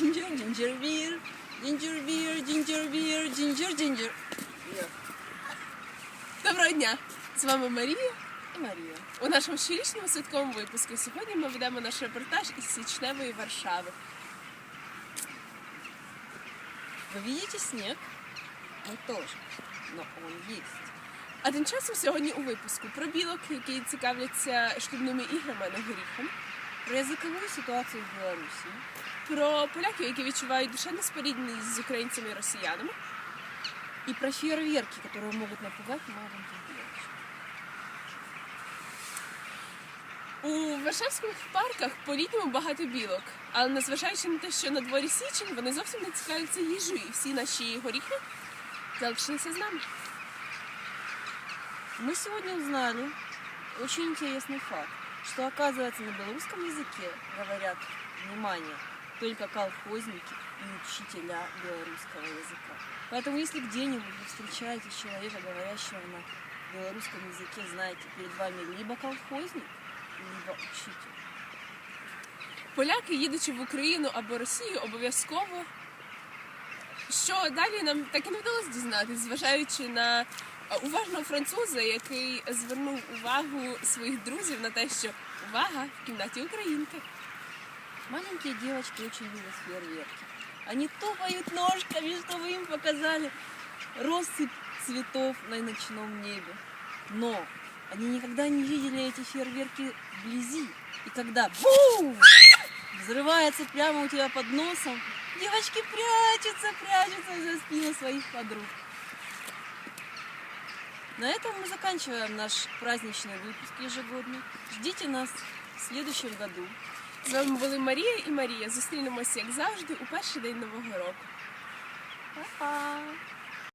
ginger, ginger beer, ginger beer, ginger beer, ginger, ginger. Доброго дня! З вами Марія. І Марія. У нашому щорічному святковому випуску сьогодні ми ведемо наш репортаж із січневої Варшави. Ви видите снег? Мы тоже. Но он есть. А тим часом сьогодні у випуску про білок, які цікавляться шлюбними іграми на горіхом, Про языковую ситуацию в Беларуси. про поляків, які відчувають душевну спорідненість з українцями і росіянами. И про фейерверки, которые могут напугать маленьких девочек. У варшавських парках по-літньому багато білок, але незважаючи на те, що на дворі січень, вони зовсім не цікавляться їжею, і всі наші горіхи залишилися з нами. Мы сегодня узнали очень интересный факт, что оказывается на белорусском языке говорят, внимание, только колхозники и учителя белорусского языка. Поэтому если где-нибудь вы встречаете человека, говорящего на белорусском языке, знаете, перед вами либо колхозник, либо учитель. Поляки, їдучи в Україну або Росію, обов'язково. Що далі нам так і не вдалося дізнатися, зважаючи на е, уважного француза, який звернув увагу своїх друзів на те, що увага в кімнаті українки. Маленькие девочки очень любят фейерверки. Они топают ножками, чтобы им показали россыпь цветов на ночном небе. Но они никогда не видели эти фейерверки вблизи. И когда бум! Взрывается прямо у тебя под носом, девочки прячутся, прячутся за спину своих подруг. На этом мы заканчиваем наш праздничный выпуск ежегодный. Ждите нас в следующем году. З вами були Марія і Марія. Зустрінемося, як завжди, у перший день нового року. Па-па!